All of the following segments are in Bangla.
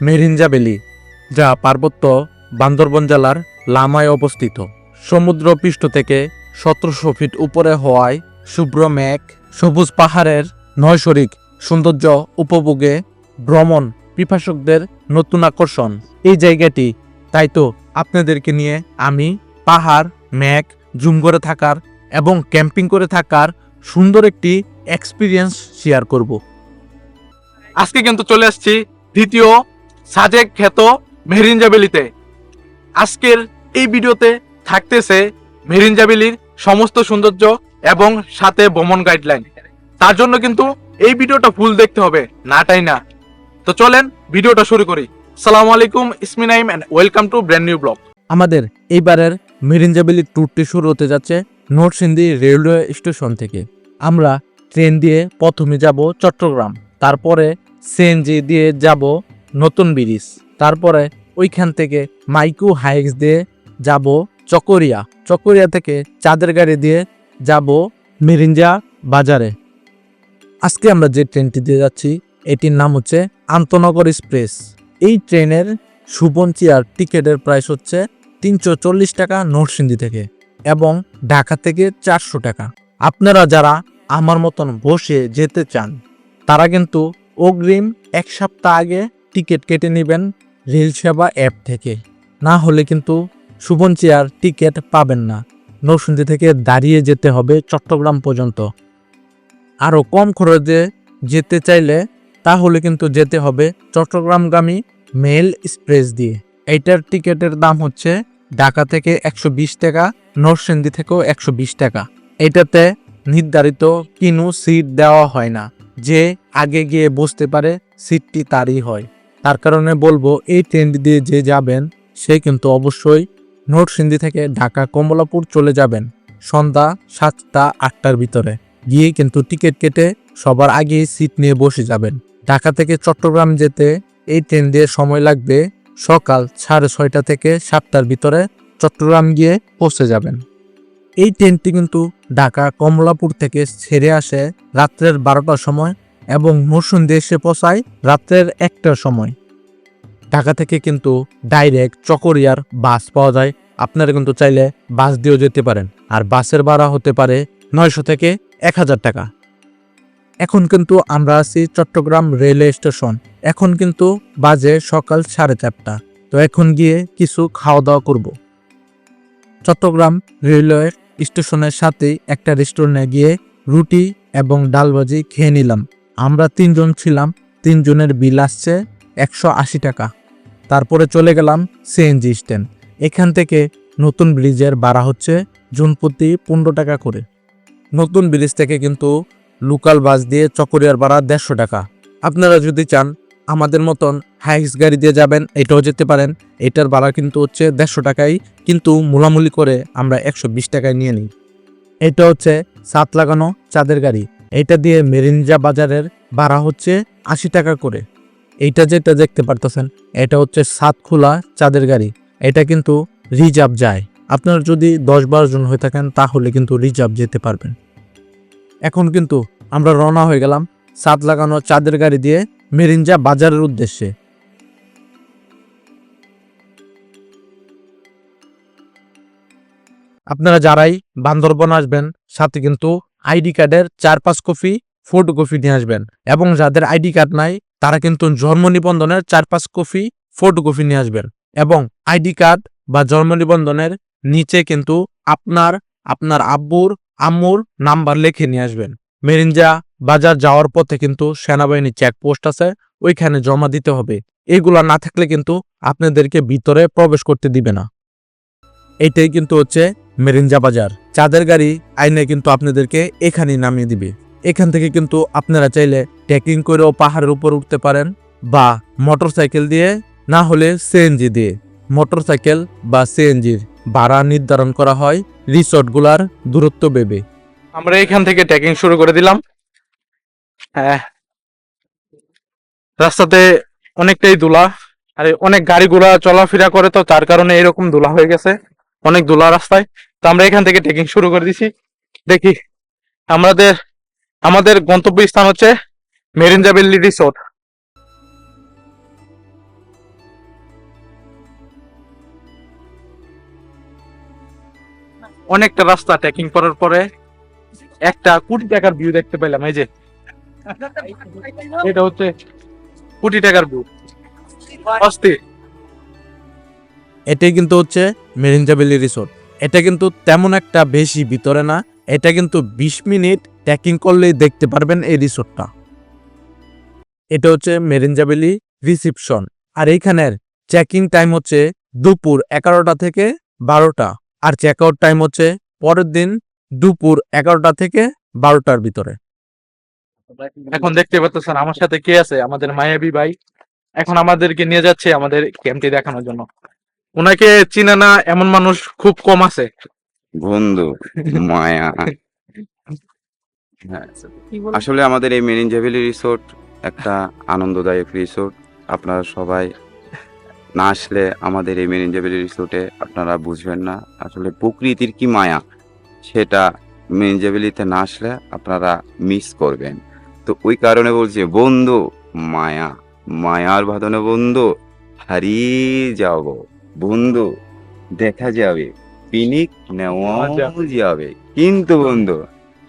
মেরিঞ্জা ভ্যালি যা পার্বত্য বান্দরবন জেলার লামায় অবস্থিত। সমুদ্র পৃষ্ঠ থেকে সতেরোশো ফিট উপরে হওয়ায় শুভ্র মেঘ, সবুজ পাহাড়ের নয়শরিক সৌন্দর্য উপভোগে ভ্রমণ পিপাসকদের নতুন আকর্ষণ। এই জায়গাটি, তাই তো আপনাদেরকে নিয়ে আমি পাহাড়, মেঘ, জুম করে থাকার এবং ক্যাম্পিং করে থাকার সুন্দর একটি এক্সপিরিয়েন্স শেয়ার করব। আজকে কিন্তু চলে আসছি দ্বিতীয় সাজেক খ্যাত মেরিনজাবেলিতে আজকের এই ভিডিওতে থাকতেছে মেরিনজাবেলির সমস্ত সৌন্দর্য এবং সাথে ভ্রমণ গাইডলাইন তার জন্য কিন্তু এই ভিডিওটা ফুল দেখতে হবে নাটাই না? তো চলেন ভিডিওটা শুরু করি। সালামু আলাইকুম ইসমিনাইম and welcome to brand new blog আমাদের এইবারের মেরিনজাবেলি ট্যুরটি শুরু হতে যাচ্ছে নরসিংদী রেলওয়ে স্টেশন থেকে। আমরা ট্রেন দিয়ে প্রথমে যাব চট্টগ্রাম, তারপরে সিএনজি দিয়ে যাব নতুন ব্রিজ। তারপরে ওইখান থেকে মাইকু হাইক্স দিয়ে যাব চকরিয়া। চকরিয়া থেকে চাঁদের গাড়ি দিয়ে যাব মিরিঞ্জা বাজারে। আজকে আমরা যে ট্রেনটি দিয়ে যাচ্ছি, এটির নাম হচ্ছে আন্তনগর এক্সপ্রেস। এই ট্রেনের সুবন চেয়ার টিকেটের প্রাইস হচ্ছে তিনশো চল্লিশ টাকা নরসিংদী থেকে এবং ঢাকা থেকে চারশো টাকা। আপনারা যারা আমার মতন বসে যেতে চান, তারা কিন্তু অগ্রিম এক সপ্তাহ আগে টিকিট কেটে নেবেন রেল সেবা অ্যাপ থেকে। না হলে কিন্তু সুবন চেয়ার টিকিট পাবেন না। নরসিংদী থেকে দাঁড়িয়ে যেতে হবে চট্টগ্রাম পর্যন্ত। আরও কম খরচে যেতে চাইলে তাহলে কিন্তু যেতে হবে চট্টগ্রামগামী মেল এক্সপ্রেস দিয়ে। এইটার টিকিটের দাম হচ্ছে ঢাকা থেকে একশো বিশ টাকা, নরসিংদী থেকেও একশো বিশ টাকা। এটাতে নির্ধারিত কিনু সিট দেওয়া হয় না। যে আগে গিয়ে বসতে পারে সিটটি তারই হয়। তার কারণে বলব, এই ট্রেন দিয়ে যে যাবেন, সে কিন্তু অবশ্যই নরসিংদী থেকে ঢাকা কমলাপুর চলে যাবেন সন্ধ্যা সাতটা, আটটার ভিতরে। গিয়ে কিন্তু টিকিট কেটে সবার আগেই সিট নিয়ে বসে যাবেন। ঢাকা থেকে চট্টগ্রাম যেতে এই ট্রেন দিয়ে সময় লাগবে সকাল সাড়ে ছয়টা থেকে সাতটার ভিতরে চট্টগ্রাম গিয়ে পৌঁছে যাবেন। এই ট্রেনটি কিন্তু ঢাকা কমলাপুর থেকে ছেড়ে আসে রাত্রের বারোটার সময় এবং নরসিংদী এসে পৌঁছায় রাত্রের একটার সময়। ঢাকা থেকে কিন্তু ডাইরেক্ট চকরিয়ার বাস পাওয়া যায়। আপনারা কিন্তু চাইলে বাস দিয়েও যেতে পারেন। আর বাসের ভাড়া হতে পারে নয়শো থেকে এক হাজার টাকা। এখন কিন্তু আমরা আছি চট্টগ্রাম রেলওয়ে স্টেশন। এখন কিন্তু বাজে সকাল সাড়ে চারটা। তো এখন গিয়ে কিছু খাওয়া দাওয়া করব। চট্টগ্রাম রেলওয়ে স্টেশনের সাথেই একটা রেস্টুরেন্টে গিয়ে রুটি এবং ডাল ভাজি খেয়ে নিলাম। আমরা তিনজন ছিলাম, তিনজনের বিল আসছে একশো আশি টাকা। তারপরে চলে গেলাম সিএনজি স্ট্যান্ড এখান থেকে নতুন ব্রিজের বাড়া হচ্ছে জুন প্রতি পনেরো টাকা করে। নতুন ব্রিজ থেকে কিন্তু লোকাল বাস দিয়ে চকরিয়ার ভাড়া দেড়শো টাকা। আপনারা যদি চান আমাদের মতন হাইক্স গাড়ি দিয়ে যাবেন, এটাও যেতে পারেন। এটার ভাড়া কিন্তু হচ্ছে দেড়শো টাকাই, কিন্তু মূলামূলি করে আমরা একশো বিশ টাকায় নিয়ে নিই। এটা হচ্ছে সাত লাগানো চাঁদের গাড়ি। এটা দিয়ে মেরিনজা বাজারের ভাড়া হচ্ছে আশি টাকা করে। এইটা যেটা দেখতে পারতেছেন, এটা হচ্ছে সাত খোলা চাঁদের গাড়ি। এটা কিন্তু রিজার্ভ যায়। আপনার যদি দশ বারো জন হয়ে থাকেন, তাহলে কিন্তু রিজার্ভ যেতে পারবেন। এখন কিন্তু আমরা রওনা হয়ে গেলাম সাত লাগানো চাঁদের গাড়ি দিয়ে মেরিনজা বাজারের উদ্দেশ্যে। আপনারা যারাই বান্দরবন আসবেন, সাথে কিন্তু আইডি কার্ডের চার পাঁচ কপি ফটো কপি নিয়ে আসবেন। এবং যাদের আইডি কার্ড নাই, তারা কিন্তু জন্ম নিবন্ধনের চার পাঁচ কপি ফটো কপি নিয়ে আসবেন। এবং আইডি কার্ড বা জন্ম নিবন্ধনের নিচে কিন্তু আপনার আপনার আব্বুর, আম্মুর নাম্বার লিখে নিয়ে আসবেন। মেরিঞ্জা বাজার যাওয়ার পথে কিন্তু সেনাবাহিনী চেকপোস্ট আছে, ওইখানে জমা দিতে হবে। এগুলা না থাকলে কিন্তু আপনাদেরকে ভিতরে প্রবেশ করতে দিবে না। এটাই কিন্তু হচ্ছে মেরিঞ্জা বাজার। চাঁদের গাড়ি আইনে কিন্তু আপনাদেরকে এখানেই নামিয়ে দিবে। এখান থেকে কিন্তু আপনারা চাইলে ট্রেকিং করেও পাহাড়ের উপর উঠতে পারেন বা মোটর সাইকেল দিয়ে, না হলে সিএনজি দিয়ে। মোটর সাইকেল বা সিএনজির ভাড়া নির্ধারণ করা হয় রিসোর্টগুলার দূরত্ব ভেবে। আমরা এখান থেকে ট্রেকিং শুরু করে দিলাম। হ্যাঁ। রাস্তাতে অনেকটাই ধুলা, আর অনেক গাড়ি ঘোড়া চলাফেরা করে তো তার কারণে এরকম ধুলা হয়ে গেছে। অনেক ধুলা রাস্তায়। তো আমরা এখান থেকে ট্রেকিং শুরু করে দিছি। দেখি, আমাদের আমাদের গন্তব্য স্থান হচ্ছে মেরিনজাবেল্লি রিসোর্ট অনেকটা রাস্তা ট্রেকিং করার পরে একটা কোটি টাকার ভিউ দেখতে পেলাম, এই যে। এটা হচ্ছে কোটি টাকার ভিউ অস্থির। এটাই কিন্তু হচ্ছে মেরিনজাবেলি রিসোর্ট এটা কিন্তু তেমন একটা বেশি ভিতরে না, এটা কিন্তু বিশ মিনিট ট্রেকিং করলেই দেখতে পারবেন এই রিসোর্টটা। এটা হচ্ছে মেরিনজাবেলি রিসিপশন, আর এইখানের চেকিং টাইম হচ্ছে দুপুর এগারোটা থেকে বারোটা, আর চেক আউট টাইম হচ্ছে পরের দিন দুপুর এগারোটা থেকে বারোটার ভিতরে। এখন দেখতে পাচ্ছেন আমার সাথে কে আছে? আমাদের মায়াবী ভাই। এখন আমাদেরকে নিয়ে যাচ্ছে আমাদের ক্যাম্পটি দেখানোর জন্য। ওনাকে চিনে না এমন মানুষ খুব কম আছে। বন্ধু মায়া। হ্যাঁ, আসলে আমাদের এই মেরিন জেভেলি রিসোর্ট একটা আনন্দদায়ক রিসোর্ট। আপনারা সবাই না আসলে আমাদের এই মেরিন জেভেলি রিসোর্টে আপনারা বুঝবেন না। আসলে প্রকৃতির কি মায়া সেটা মেরিন জেভেলিতে না আসলে আপনারা মিস করবেন। তো ওই কারণে বলছি বন্ধু মায়া। মায়ার বাঁধনে বন্ধু হারিয়ে যাব। বন্ধু দেখা যাবে। পিনিক নেওয়া যাবে। কিন্তু বন্ধু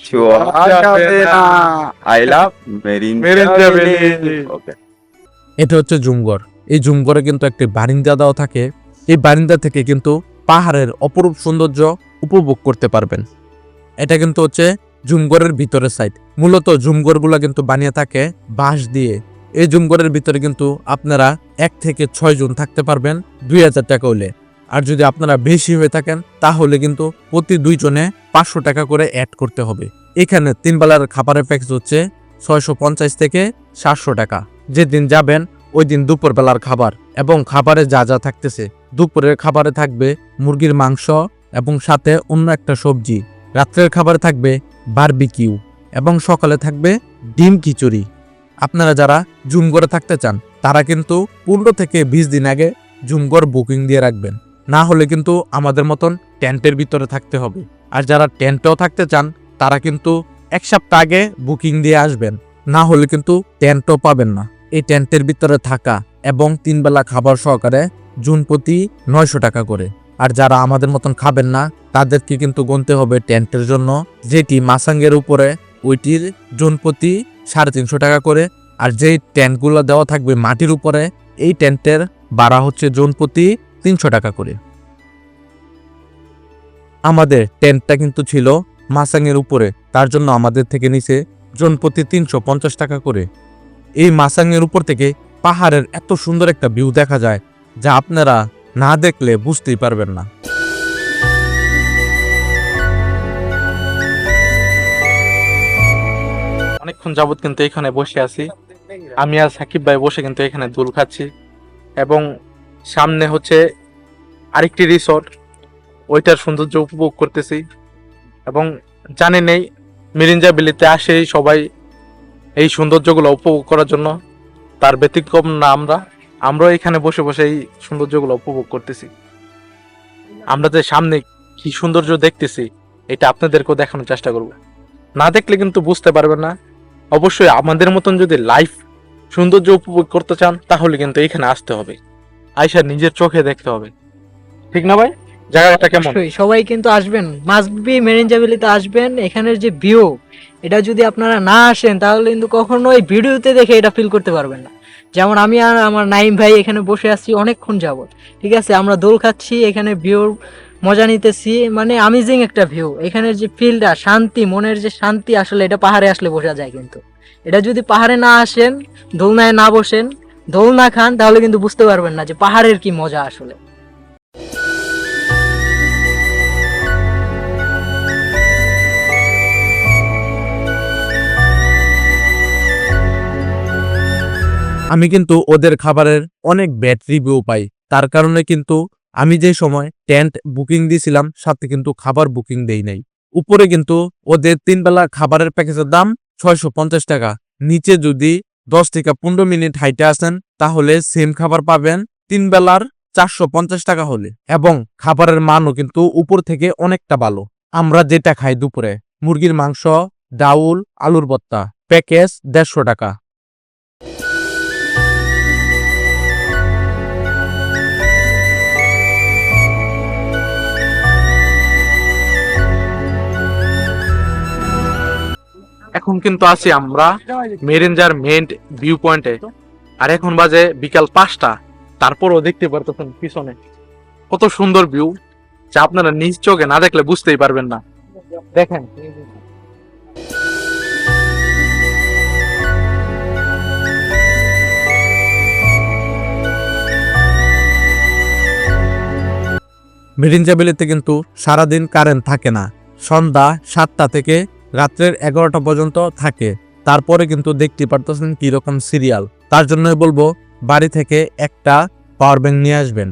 ছোঁয়া যাবে না। I love marine. ওকে এটা হচ্ছে জুমঘর। এই জুমঘরে কিন্তু একটি বারিন্দা দেওয়া থাকে। এই বারিন্দা থেকে কিন্তু পাহাড়ের অপরূপ সৌন্দর্য উপভোগ করতে পারবেন। এটা কিন্তু হচ্ছে জুমঘরের ভিতরের সাইড মূলত জুমঘরগুলো কিন্তু বানিয়ে থাকে বাঁশ দিয়ে। এই জুমঘরের ভিতরে কিন্তু আপনারা এক থেকে ছয় জন থাকতে পারবেন দুই হাজার টাকা হলে। আর যদি আপনারা বেশি হয়ে থাকেন, তাহলে কিন্তু প্রতি দুইজনে পাঁচশো টাকা করে অ্যাড করতে হবে। এখানে তিন বেলার খাবারের প্যাকেজ হচ্ছে ছয়শো পঞ্চাশ থেকে সাতশো টাকা। যেদিন যাবেন, ওই দিন দুপুর বেলার খাবার এবং খাবারে যা যা থাকতেছে। দুপুরের খাবারে থাকবে মুরগির মাংস এবং সাথে অন্য একটা সবজি। রাত্রের খাবারে থাকবে বারবিকিউ এবং সকালে থাকবে ডিম খিচুড়ি। আপনারা যারা জুমগড়ে থাকতে চান, তারা কিন্তু পনেরো থেকে বিশ দিন আগে জুমগড় বুকিং দিয়ে রাখবেন। না হলে কিন্তু আমাদের মতন টেন্টের ভিতরে থাকতে হবে। আর যারা টেন্টেও থাকতে চান, তারা কিন্তু এক সপ্তাহ আগে বুকিং দিয়ে আসবেন। না হলে কিন্তু টেন্টও পাবেন না। এই টেন্টের ভিতরে থাকা এবং তিন বেলা খাবার সহকারে জুন প্রতি নয়শো টাকা করে। আর যারা আমাদের মতন খাবেন না, তাদেরকে কিন্তু গুনতে হবে টেন্টের জন্য। যেটি মাসাঙ্গের উপরে, ওইটির জুন প্রতি সাড়ে তিনশো টাকা করে। আর যেই টেন্টগুলো দেওয়া থাকবে মাটির উপরে, এই টেন্টের ভাড়া হচ্ছে জুন প্রতি তিনশো টাকা করে। আমাদের টেন্টটা কিন্তু ছিল মাসাঙ্গের উপরে, তার জন্য আমাদের থেকে নিচে জন প্রতি তিনশো পঞ্চাশ টাকা করে। এই মাসাংয়ের উপর থেকে পাহাড়ের এত সুন্দর একটা ভিউ দেখা যায়, যা আপনারা না দেখলে বুঝতেই পারবেন না। অনেকক্ষণ যাবত কিন্তু এখানে বসে আছি। আমি আর সাকিব ভাই বসে কিন্তু এখানে দুল খাচ্ছি। এবং সামনে হচ্ছে আরেকটি রিসর্ট ওইটার সৌন্দর্য উপভোগ করতেছি। এবং জানি নেই, মিরিঞ্জা বিলিতে আসে সবাই এই সৌন্দর্যগুলো উপভোগ করার জন্য। তার ব্যতিক্রম না আমরা, আমরাও এখানে বসে বসে এই সৌন্দর্যগুলো উপভোগ করতেছি। আমরা যে সামনে কি সৌন্দর্য দেখতেছি, এটা আপনাদেরকেও দেখানোর চেষ্টা করব। না দেখলে কিন্তু বুঝতে পারবেন না। অবশ্যই আমাদের মতন যদি লাইফ সৌন্দর্য উপভোগ করতে চান, তাহলে কিন্তু এখানে আসতে হবে। আয়সা নিজের চোখে দেখতে হবে। ঠিক না ভাই? জায়গাটা কেমন? সবাই কিন্তু আসবেন। মাস্ট বি মেরিনজাবিলিতে আসবেন। এখানের যে ভিউ এটা যদি আপনারা না আসেন, তাহলে কিন্তু কখনো এই ভিডিওতে দেখে এটা ফিল করতে পারবেন না। যেমন আমি আর আমার নাইম ভাই এখানে বসে আছি অনেকক্ষণ যাবত ঠিক আছে, আমরা দোল খাচ্ছি, এখানে ভিউর মজা নিতেছি। মানে আমেজিং একটা ভিউ এখানের যে ফিলটা শান্তি, মনের যে শান্তি, আসলে এটা পাহাড়ে আসলে বোঝা যায় কিন্তু। এটা যদি পাহাড়ে না আসেন, দোলনায় না বসেন, দোল না খান, তাহলে কিন্তু বুঝতে পারবেন না যে পাহাড়ের কি মজা আসলে। আমি কিন্তু ওদের খাবারের অনেক ব্যাড রিভিউ পাই। তার কারণে কিন্তু আমি যে সময় টেন্ট বুকিং দিয়েছিলাম সাথে কিন্তু খাবার বুকিং দেই নাই। উপরে কিন্তু ওদের তিন বেলা খাবারের প্যাকেজের দাম ছয়শো পঞ্চাশ টাকা। নিচে যদি দশ থেকে পনেরো মিনিট হাইটে আসেন, তাহলে সেম খাবার পাবেন তিন বেলার চারশো পঞ্চাশ টাকা হলে। এবং খাবারের মানও কিন্তু উপর থেকে অনেকটা ভালো। আমরা যেটা খাই দুপুরে, মুরগির মাংস, ডাউল, আলুর ভর্তা, প্যাকেজ দেড়শো টাকা। এখন কিন্তু আছি আমরা মেরেঞ্জার মেন ভিউ পয়েন্টে আর এখন বাজে বিকাল পাঁচটা। তারপরও দেখতে পারতেছেন পিছনে। কত সুন্দর ভিউ যা আপনারা নিজ চোখে না দেখলে বুঝতেই পারবেন না। দেখেন। মিরিঞ্জাবিলিতে কিন্তু সারাদিন কারেন্ট থাকে না। সন্ধ্যা সাতটা থেকে রাত্রের এগারোটা পর্যন্ত থাকে। তারপরে কিন্তু দেখতে পারতেছেন কীরকম সিরিয়াল তার জন্যই বলব, বাড়ি থেকে একটা পাওয়ার ব্যাংক নিয়ে আসবেন।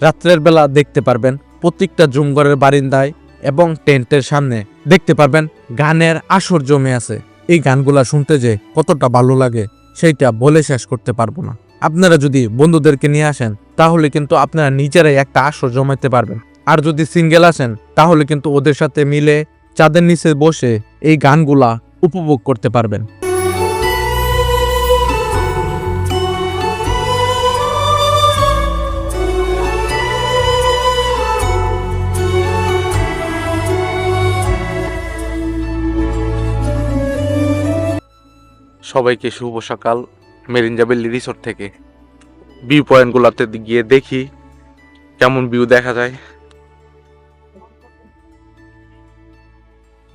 রাত্রের বেলা দেখতে পারবেন প্রত্যেকটা জুমঘরের বারিন্দায় এবং টেন্টের সামনে দেখতে পারবেন গানের আসর জমে আছে। এই গানগুলা শুনতে যে কতটা ভালো লাগে, সেইটা বলে শেষ করতে পারব না। আপনারা যদি বন্ধুদেরকে নিয়ে আসেন, তাহলে কিন্তু আপনারা নিজেরাই একটা আসর জমাইতে পারবেন। আর যদি সিঙ্গেল আসেন, তাহলে কিন্তু ওদের সাথে মিলে চাঁদের নিচে বসে এই গানগুলা উপভোগ করতে পারবেন। সবাইকে শুভ সকাল। মেরিঞ্জাবেলি রিসোর্ট থেকে ভিউ পয়েন্ট গুলাতে গিয়ে দেখি, কেমন ভিউ দেখা যায়।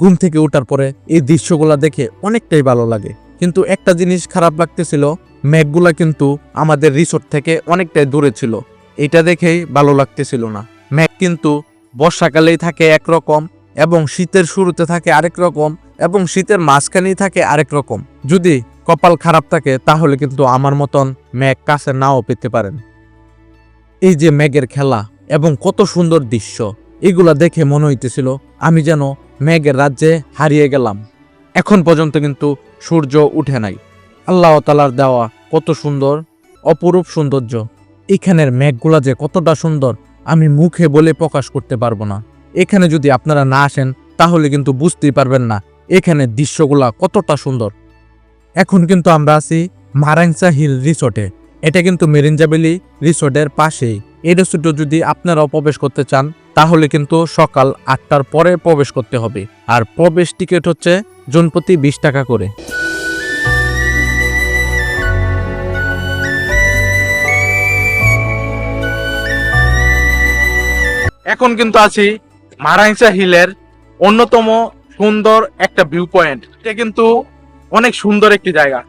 ঘুম থেকে ওঠার পরে এই দৃশ্যগুলা দেখে অনেকটাই ভালো লাগে। কিন্তু একটা জিনিস খারাপ লাগতেছিল, মেঘগুলা কিন্তু আমাদের রিসোর্ট থেকে অনেকটাই দূরে ছিল। এটা দেখেই ভালো লাগতেছিল না। মেঘ কিন্তু বর্ষাকালেই থাকে একরকম এবং শীতের শুরুতে থাকে আরেক রকম এবং শীতের মাঝখানেই থাকে আরেক রকম। যদি কপাল খারাপ থাকে, তাহলে কিন্তু আমার মতন মেঘ কাছে নাও পেতে পারেন। এই যে মেঘের খেলা এবং কত সুন্দর দৃশ্য। এগুলা দেখে মনে হইতেছিল, আমি যেন মেঘের রাজ্যে হারিয়ে গেলাম। এখন পর্যন্ত কিন্তু সূর্য উঠে নাই। আল্লাহ তালার দেওয়া কত সুন্দর, অপরূপ সৌন্দর্য। এখানের মেঘগুলা যে কতটা সুন্দর, আমি মুখে বলে প্রকাশ করতে পারব না। এখানে যদি আপনারা না আসেন, তাহলে কিন্তু বুঝতেই পারবেন না এখানে দৃশ্যগুলা কতটা সুন্দর। এখন কিন্তু আমরা আছি মারাংসা হিল রিসোর্টে। এটা কিন্তু মেরিনজাবেলি রিসোর্টের পাশেই। এই রিসোর্টে যদি আপনারাও প্রবেশ করতে চান তাহলে কিন্তু সকাল আটটার পরে প্রবেশ করতে হবে। আর প্রবেশ টিকিট হচ্ছে জনপ্রতি বিশ টাকা করে। এখন কিন্তু আছি মারাইসা হিলের অন্যতম সুন্দর একটা ভিউ পয়েন্ট এটা কিন্তু অনেক সুন্দর একটি জায়গা।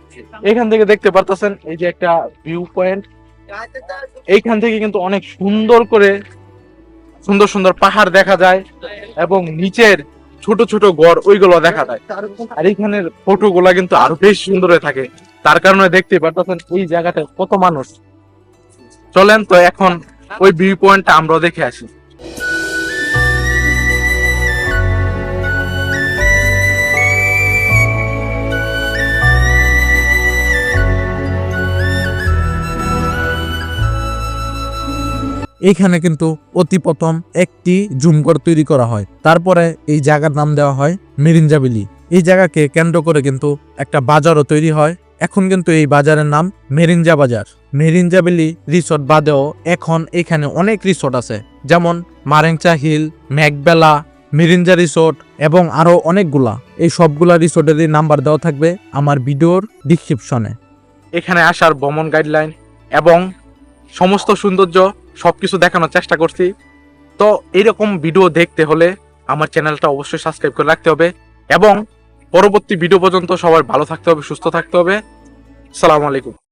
এখান থেকে দেখতে পারতেছেন, এই যে একটা ভিউ পয়েন্ট এইখান থেকে কিন্তু অনেক সুন্দর করে সুন্দর সুন্দর পাহাড় দেখা যায় এবং নিচের ছোট ছোট গড় ওইগুলো দেখা যায়। আর এখানের ফটো গুলা কিন্তু আরও বেশ সুন্দর হয়ে থাকে। তার কারণে দেখতে পারতেছেন এই জায়গাটা কত মানুষ। চলেন তো এখন ওই ভিউ পয়েন্টটা আমরা দেখে আসি। এইখানে কিন্তু অতি প্রথম একটি জুমঘর তৈরি করা হয়। তারপরে এই জায়গার নাম দেওয়া হয় মেরিনজাবিলি এই জায়গাকে কেন্দ্র করে কিন্তু একটা বাজারও তৈরি হয়। এখন কিন্তু এই বাজারের নাম মেরিনজা বাজার। মেরিনজাবিলি রিসোর্ট বাদেও এখন এখানে অনেক রিসোর্ট আছে। যেমন মারেংচা হিল, ম্যাকবেলা, মিরিঞ্জা রিসোর্ট এবং আরও অনেকগুলা। এই সবগুলা রিসোর্টেরই নাম্বার দেওয়া থাকবে আমার ভিডিওর ডিসক্রিপশনে। এখানে আসার ভ্রমণ গাইডলাইন এবং সমস্ত সৌন্দর্য সবকিছু দেখানোর চেষ্টা করছি। তো এরকম ভিডিও দেখতে হলে আমার চ্যানেলটা অবশ্যই সাবস্ক্রাইব করে রাখতে হবে এবং পরবর্তী ভিডিও পর্যন্ত সবার ভালো থাকতে হবে, সুস্থ থাকতে হবে। সালাম আলাইকুম।